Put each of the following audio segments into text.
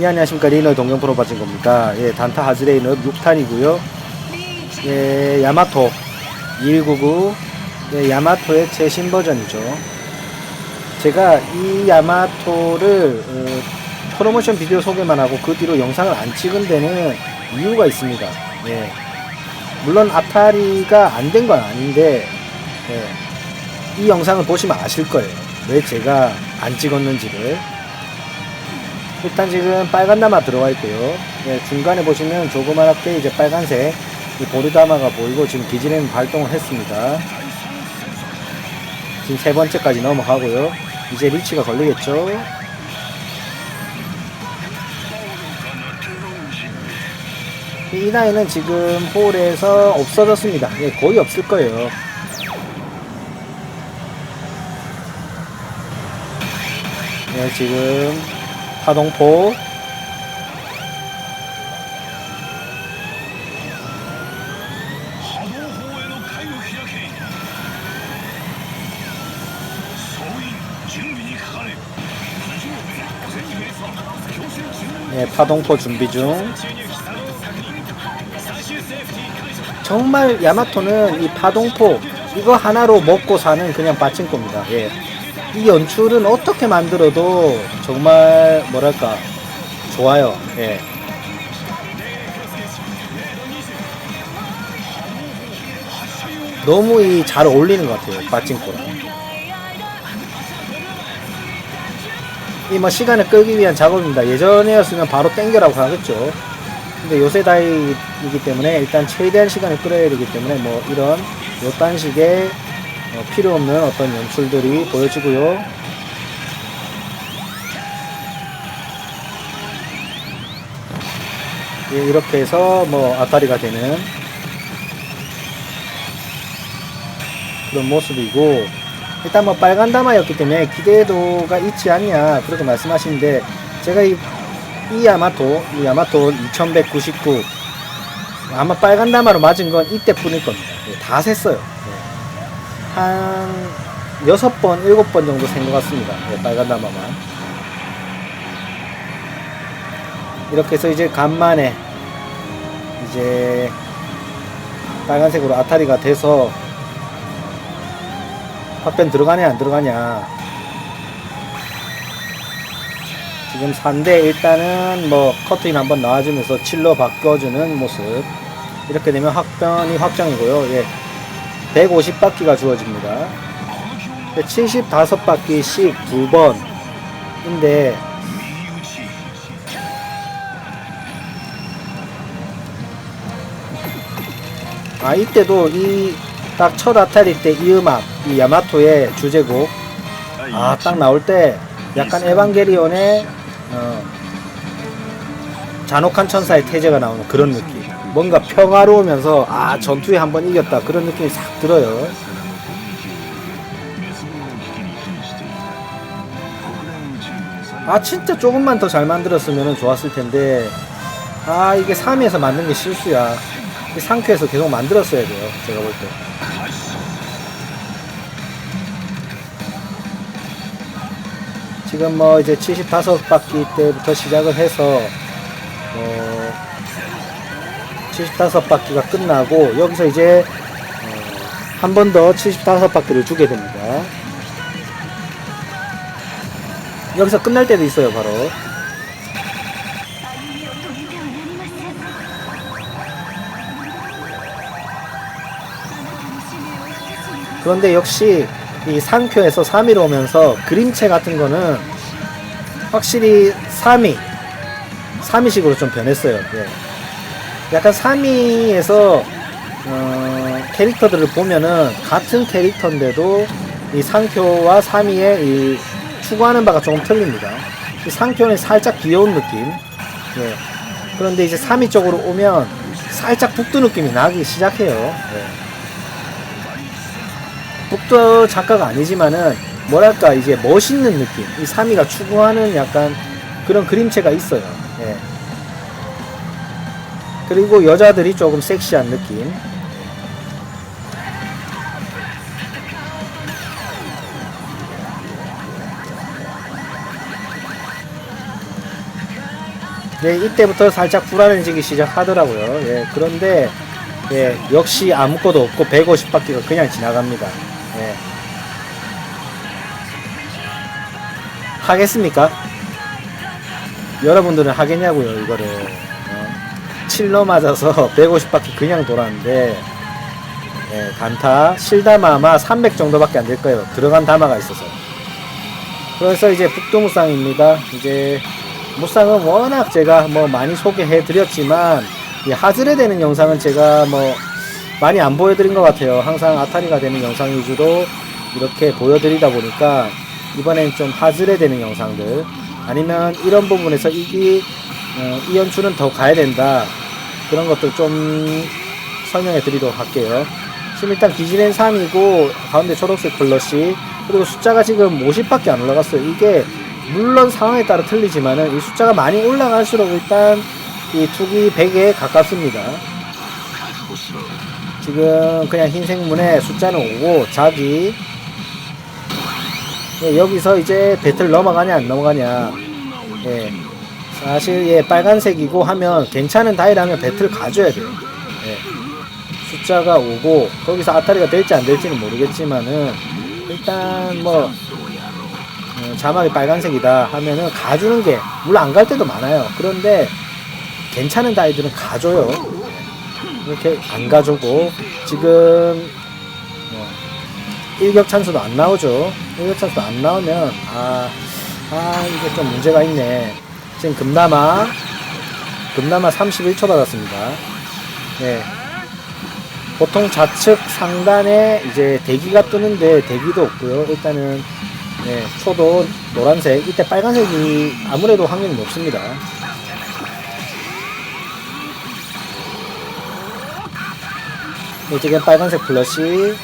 예, 안녕하십니까. 리너 동경 프로 빠진 겁니다. 예, 단타 하즈레이너 6탄이고요. 예, 야마토 2199. 예, 야마토의 최신 버전이죠. 제가 이 야마토를 어, 프로모션 비디오 소개만 하고 그 뒤로 영상을 안 찍은 데는 이유가 있습니다. 예. 물론 아타리가 안 된 건 아닌데 예. 이 영상을 보시면 아실 거예요. 왜 제가 안 찍었는지를. 일단 지금 빨간 나마 들어와 있고요. 예, 중간에 보시면 조그맣게 이제 빨간색 이 보르다마가 보이고 지금 기지는 발동을 했습니다. 지금 세 번째까지 넘어가고요. 이제 리치가 걸리겠죠. 이 나이는 지금 홀에서 없어졌습니다. 예, 거의 없을 거예요. 예, 지금 파동포 예, 파동포 준비 중. 정말 야마토는 이 파동포 이거 하나로 먹고 사는 그냥 빠친코입니다. 예. 이 연출은 어떻게 만들어도 정말 뭐랄까 좋아요. 예. 너무 이 잘 어울리는 것 같아요. 빠친코랑. 이뭐 시간을 끌기 위한 작업입니다. 예전이었으면 바로 땡겨라고 하겠죠. 근데 요새 다이이기 때문에 일단 최대한 시간을 끌어야 되기 때문에 뭐 이런 요딴 식의 어, 필요 없는 어떤 연출들이 보여지고요. 예, 이렇게 해서 뭐 아타리가 되는 그런 모습이고 일단 뭐 빨간 다마였기 때문에 기대도가 있지 않냐 그렇게 말씀하시는데 제가 이, 이 야마토 이 야마토 2199 아마 빨간 다마로 맞은 건 이때뿐일 겁니다 예, 다 샜어요 예. 한 6번 7번 정도 센 것 같습니다. 예, 빨간 다마만. 이렇게 해서 이제 간만에 이제 빨간색으로 아타리가 돼서 팝밴 들어가냐 안 들어가냐. 지금 3대 일단은 뭐 커트인 한번 나와주면서 칠로 바꿔주는 모습. 이렇게 되면 확변이 확정이고요. 예 150바퀴가 주어집니다. 75바퀴씩 2번 인데 아 이때도 이 딱 첫 아타리 때 이 음악 이 야마토의 주제곡. 아 딱 나올 때 약간 에반게리온의 어, 잔혹한 천사의 태제가 나오는 그런 느낌 뭔가 평화로우면서 아 전투에 한 번 이겼다. 그런 느낌이 싹 들어요. 아 진짜 조금만 더 잘 만들었으면 좋았을 텐데 아 이게 3위에서 만든 게 실수야. 이 상쾌에서 계속 만들었어야 돼요 제가 볼 때. 지금 뭐 이제 75바퀴 때부터 시작을 해서 어 75바퀴가 끝나고 여기서 이제 어, 한번 더 75바퀴를 주게 됩니다. 여기서 끝날 때도 있어요 바로. 그런데 역시 이 상표에서 3위로 오면서 그림체 같은 거는 확실히 3위 3위식으로 좀 변했어요. 예. 약간 3위에서 어, 캐릭터들을 보면은 같은 캐릭터인데도 이 상표와 3위의 이 추구하는 바가 조금 틀립니다 이 상표는 살짝 귀여운 느낌 예. 그런데 이제 3위 쪽으로 오면 살짝 북두 느낌이 나기 시작해요 예. 북도 작가가 아니지만은 뭐랄까 이제 멋있는 느낌 이 3위가 추구하는 약간 그런 그림체가 있어요 예. 그리고 여자들이 조금 섹시한 느낌 네, 이때부터 살짝 불안해지기 시작하더라고요. 예, 그런데 예, 역시 아무것도 없고 150바퀴가 그냥 지나갑니다. 예. 하겠습니까? 여러분들은 하겠냐고요, 이거를. 어? 칠러 맞아서 150바퀴 그냥 돌았는데, 예, 단타, 실다마 아마 300 정도밖에 안 될 거예요. 들어간 다마가 있어서. 그래서 이제 북도무쌍입니다. 이제, 무쌍은 워낙 제가 뭐 많이 소개해 드렸지만, 이 하즈레 되는 영상은 제가 뭐 많이 안 보여드린 것 같아요. 항상 아타리가 되는 영상 위주로 이렇게 보여드리다 보니까 이번엔 좀 하즈레 되는 영상들 아니면 이런 부분에서 이기 어, 이 연출은 더 가야 된다 그런 것들 좀 설명해 드리도록 할게요. 지금 일단 기지는 3이고 가운데 초록색 블러시 그리고 숫자가 지금 50밖에 안 올라갔어요. 이게 물론 상황에 따라 틀리지만은 이 숫자가 많이 올라갈수록 일단 이 투기 100에 가깝습니다. 지금 그냥 흰색 문에 숫자는 5고 자기 예, 여기서 이제 배틀 넘어가냐 안 넘어가냐 예, 사실 예, 빨간색이고 하면 괜찮은 다이라면 배틀 가져야 돼요 예, 숫자가 5고 거기서 아타리가 될지 안 될지는 모르겠지만은 일단 뭐 어, 자막이 빨간색이다 하면은 가주는 게 물론 안 갈 때도 많아요 그런데 괜찮은 다이들은 가줘요 이렇게 안 가져고 지금 뭐 일격 찬수도 안 나오죠. 일격 찬수도 안 나오면 아, 아 이게 좀 문제가 있네. 지금 금남아 금남아 31초 받았습니다. 네. 보통 좌측 상단에 이제 대기가 뜨는데 대기도 없고요. 일단은 네, 초도 노란색, 이때 빨간색이 아무래도 확률이 높습니다. 네, 지금 빨간색 플러시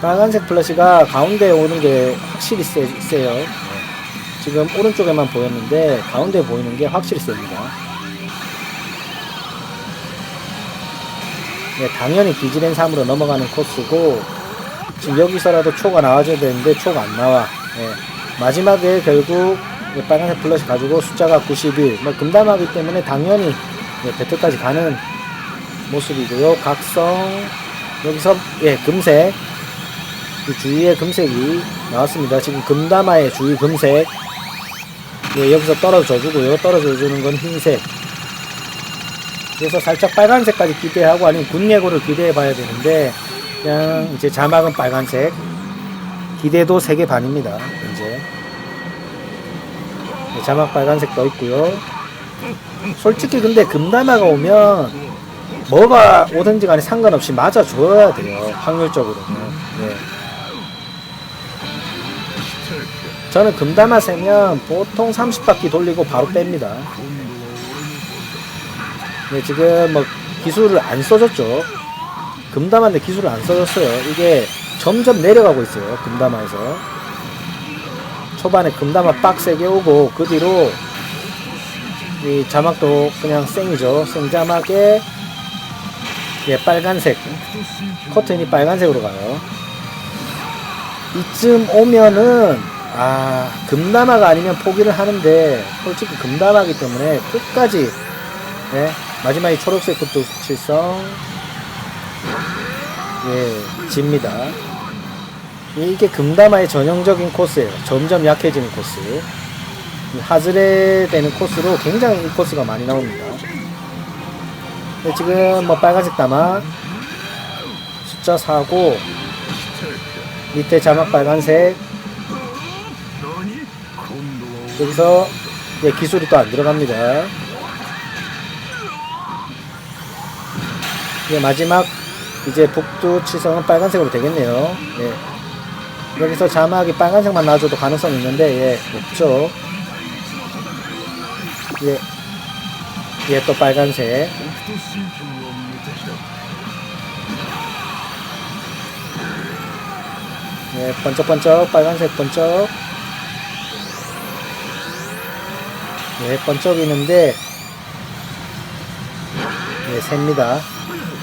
빨간색 플러시가 가운데 오는 게 확실히 세, 세요 네. 지금 오른쪽에만 보였는데 가운데 보이는 게 확실히 셉니다 네, 당연히 기지랜 3으로 넘어가는 코스고 지금 여기서라도 초가 나와줘야 되는데 초가 안 나와 네. 마지막에 결국 이 빨간색 플러시 가지고 숫자가 91 뭐 금담하기 때문에 당연히 네, 배틀까지 가는 모습이고요. 각성 여기서 예 금색 이 주위에 금색이 나왔습니다. 지금 금다마의 주위 금색 예, 여기서 떨어져 주고요. 떨어져 주는 건 흰색. 그래서 살짝 빨간색까지 기대하고 아니면 군예고를 기대해 봐야 되는데 그냥 이제 자막은 빨간색 기대도 3개 반입니다. 이제 네, 자막 빨간색 떠 있고요. 솔직히 근데 금다마가 오면 뭐가 오든지 간에 상관없이 맞아줘야 돼요. 확률적으로는. 네. 저는 금담아 세면 보통 30바퀴 돌리고 바로 뺍니다. 네, 지금 뭐 기술을 안 써줬죠. 금담아인데 기술을 안 써줬어요. 이게 점점 내려가고 있어요. 금담아에서. 초반에 금담아 빡세게 오고 그 뒤로 이 자막도 그냥 생이죠. 생자막에 예, 빨간색. 커튼이 빨간색으로 가요. 이쯤 오면은, 아, 금담화가 아니면 포기를 하는데, 솔직히 금담화기 때문에 끝까지, 예, 마지막에 초록색 끝도 칠성, 예, 집니다. 이게 금담화의 전형적인 코스예요. 점점 약해지는 코스. 이 하즈레 되는 코스로 굉장히 이 코스가 많이 나옵니다. 네, 지금 뭐 빨간색 담아 숫자 4고 밑에 자막 빨간색 여기서 예, 기술이 또 안 들어갑니다. 예, 마지막 이제 북두 치성은 빨간색으로 되겠네요. 예. 여기서 자막이 빨간색만 놔줘도 가능성이 있는데 예, 없죠. 예, 예, 또 빨간색. 예, 번쩍번쩍 빨간색 번쩍 예, 번쩍이는데 예, 셉니다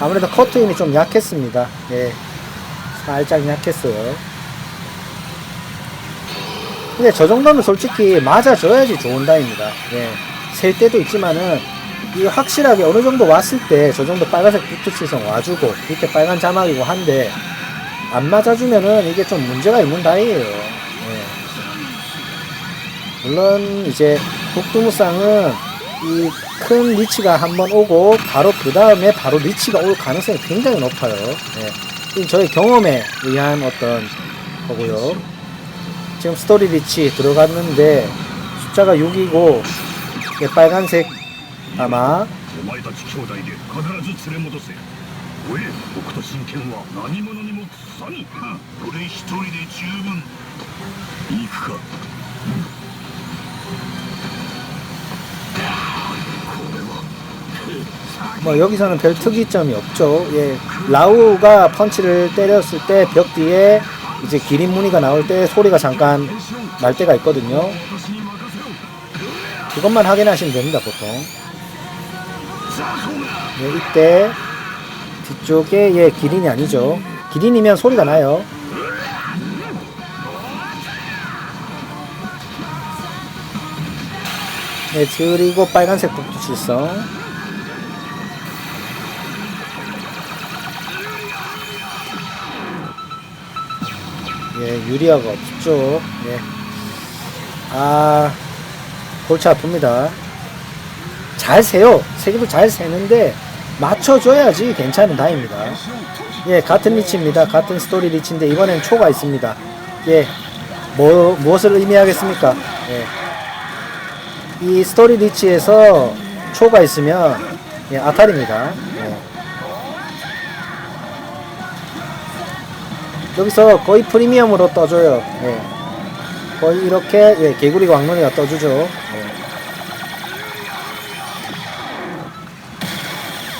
아무래도 커트인이 좀 약했습니다 예, 살짝 약했어요 근데 저 정도면 솔직히 맞아줘야지 좋은 다입니다. 예. 셀 때도 있지만은 이게 확실하게 어느 정도 왔을 때 저 정도 빨간색 부트칠성 와주고 밑에 빨간 자막이고 한데 안 맞아주면은 이게 좀 문제가 있는 다이에요. 예. 물론 이제 북두무쌍은 이 큰 리치가 한번 오고 바로 그 다음에 바로 리치가 올 가능성이 굉장히 높아요. 예. 이 저의 경험에 의한 어떤 거고요. 지금 스토리 리치 들어갔는데 숫자가 6이고 빨간색 아마 뭐 여기서는 별 특이점이 없죠. 예, 라우가 펀치를 때렸을 때 벽 뒤에 이제 기린 무늬가 나올 때 소리가 잠깐 날 때가 있거든요. 그것만 확인하시면 됩니다, 보통. 예, 이때 뒤쪽에 예, 기린이 아니죠. 기린이면 소리가 나요. 예, 그리고 빨간색 북두 칠성. 예, 유리아가 없죠. 예. 아, 골치 아픕니다. 잘 세요. 세기도 잘 세는데 맞춰줘야지 괜찮은 다입니다. 예, 같은 리치입니다. 같은 스토리 리치인데 이번엔 초가 있습니다. 예, 뭐 무엇을 의미하겠습니까? 예, 이 스토리 리치에서 초가 있으면 예, 아탈입니다. 예. 여기서 거의 프리미엄으로 떠줘요. 예. 거의 이렇게 예, 개구리 왕눈이가 떠주죠.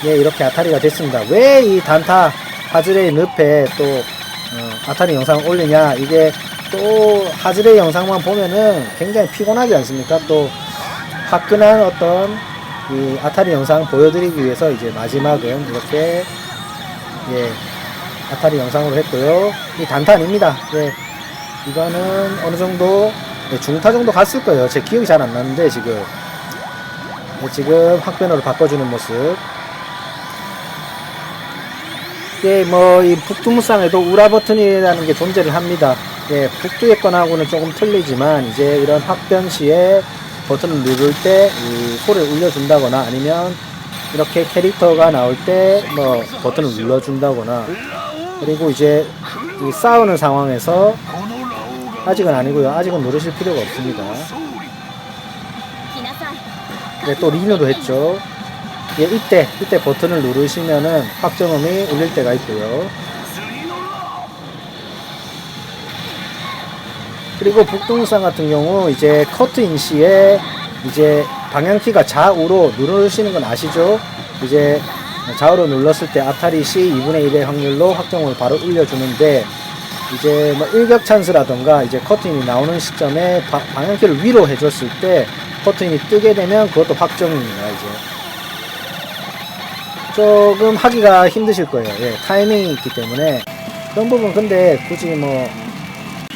예. 예, 이렇게 아타리가 됐습니다. 왜 이 단타 하즈레이 늪에 또 어, 아타리 영상을 올리냐? 이게 또 하즈레이 영상만 보면은 굉장히 피곤하지 않습니까? 또 화끈한 어떤 이 아타리 영상 보여드리기 위해서 이제 마지막은 이렇게 예 아타리 영상으로 했고요. 이 단타입니다. 예 이거는 어느 정도 예, 중타 정도 갔을 거예요. 제 기억이 잘 안 나는데 지금 예, 지금 확변으로 바꿔주는 모습. 예, 뭐, 이 북두무쌍에도 우라 버튼이라는 게 존재를 합니다. 예, 북두의 건하고는 조금 틀리지만, 이제 이런 확변 시에 버튼을 누를 때, 이 소리를 울려준다거나, 아니면 이렇게 캐릭터가 나올 때, 뭐, 버튼을 눌러준다거나, 그리고 이제 싸우는 상황에서 아직은 아니고요. 아직은 누르실 필요가 없습니다. 네, 또 리노도 했죠. 예, 이때 이때 버튼을 누르시면은 확정음이 울릴 때가 있고요. 그리고 북동산 같은 경우 이제 커트인 시에 이제 방향키가 좌우로 누르시는 건 아시죠? 이제 좌우로 눌렀을 때 아타리 시 2분의 1의 확률로 확정을 바로 올려주는데 이제 뭐 일격 찬스라던가 이제 커트인이 나오는 시점에 바- 방향키를 위로 해줬을 때 커트인이 뜨게 되면 그것도 확정입니다 이제 조금 하기가 힘드실 거예요 예, 타이밍이 있기 때문에 그런 부분 근데 굳이 뭐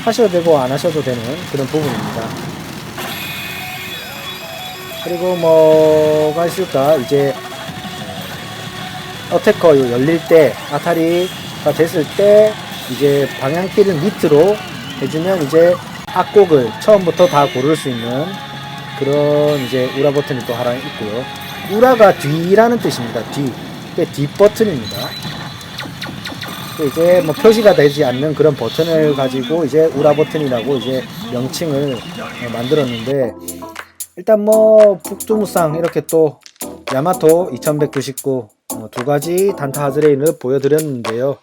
하셔도 되고 안 하셔도 되는 그런 부분입니다. 그리고 뭐가 있을까? 이제 어, 요 열릴 때 아타리가 됐을 때 이제 방향키를 밑으로 해주면 이제 악곡을 처음부터 다 고를 수 있는 그런 이제 우라 버튼이 또 하나 있고요. 우라가 뒤라는 뜻입니다. 뒤. 뒷 버튼입니다. 또 이제 뭐 표시가 되지 않는 그런 버튼을 가지고 이제 우라 버튼이라고 이제 명칭을 어, 만들었는데 일단 뭐 북두무쌍 이렇게 또 야마토 2199 어, 두 가지 단타 하즈레인을 보여드렸는데요.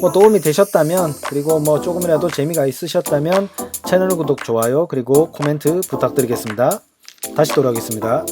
뭐 도움이 되셨다면 그리고 뭐 조금이라도 재미가 있으셨다면 채널 구독 좋아요 그리고 코멘트 부탁드리겠습니다. 다시 돌아오겠습니다.